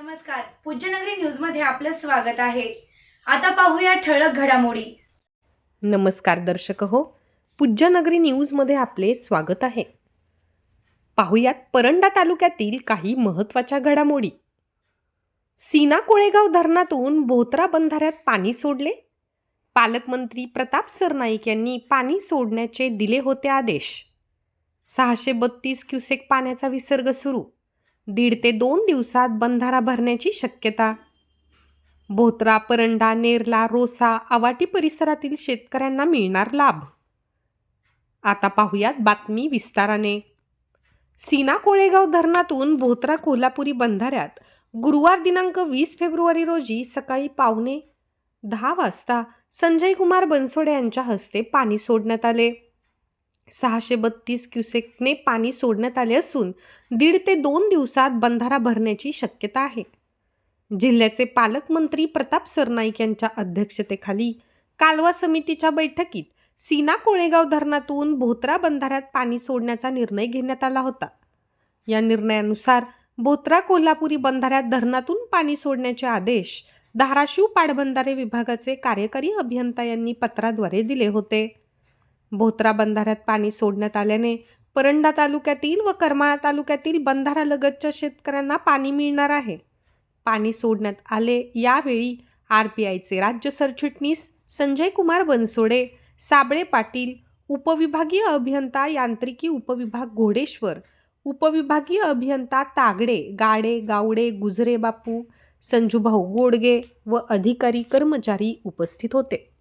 नमस्कार. पूज्यनगरी न्यूजमध्ये आपलं स्वागत आहे. आता पाहूया ठळक घडामोडी. नमस्कार दर्शक हो. पूज्यनगरी न्यूजमध्ये आपले स्वागत आहे. पाहुयात परंडा तालुक्यातील काही महत्त्वाच्या घडामोडी. सीना कोळेगाव धरणातून बोथरा बंधाऱ्यात पाणी सोडले. पालकमंत्री प्रताप सरनाईक यांनी पाणी सोडण्याचे दिले होते आदेश. सहाशे बत्तीस क्युसेक पाण्याचा विसर्ग सुरू. दीड ते दोन दिवसात बंधारा भरण्याची शक्यता. भोत्रा परंडा नेरला रोसा आवाटी परिसरातील शेतकऱ्यांना मिळणार लाभ. आता पाहुयात बातमी विस्ताराने. सीना कोळेगाव धरणातून भोत्रा कोल्हापुरी बंधाऱ्यात गुरुवार दिनांक वीस फेब्रुवारी रोजी सकाळी पावणे दहा वाजता संजय कुमार बनसोडे यांच्या हस्ते पाणी सोडण्यात आले. सहाशे बत्तीस क्युसेकने पाणी सोडण्यात आले असून दीड ते दोन दिवसात बंधारा भरण्याची शक्यता आहे. जिल्ह्याचे पालकमंत्री प्रताप सरनाईक यांच्या अध्यक्षतेखाली कालवा समितीच्या बैठकीत सीना कोळेगाव धरणातून भोत्रा बंधाऱ्यात पाणी सोडण्याचा निर्णय घेण्यात आला होता. या निर्णयानुसार भोत्रा कोल्हापुरी बंधाऱ्यात धरणातून पाणी सोडण्याचे आदेश धाराशिव पाटबंधारे विभागाचे कार्यकारी अभियंता यांनी पत्राद्वारे दिले होते. भोत्रा बंधाऱ्यात पाणी सोडण्यात आल्याने परंडा तालुक्यातील व करमाळा तालुक्यातील बंधारालगतच्या शेतकऱ्यांना पाणी मिळणार आहे. पाणी सोडण्यात आले यावेळी आर पी आयचे राज्य सरचिटणीस संजय कुमार बनसोडे साबळे पाटील उपविभागीय अभियंता यांत्रिकी उपविभाग घोडेश्वर उपविभागीय अभियंता तागडे गाडे गावडे गुजरे बापू संजूभाऊ गोडगे व अधिकारी कर्मचारी उपस्थित होते.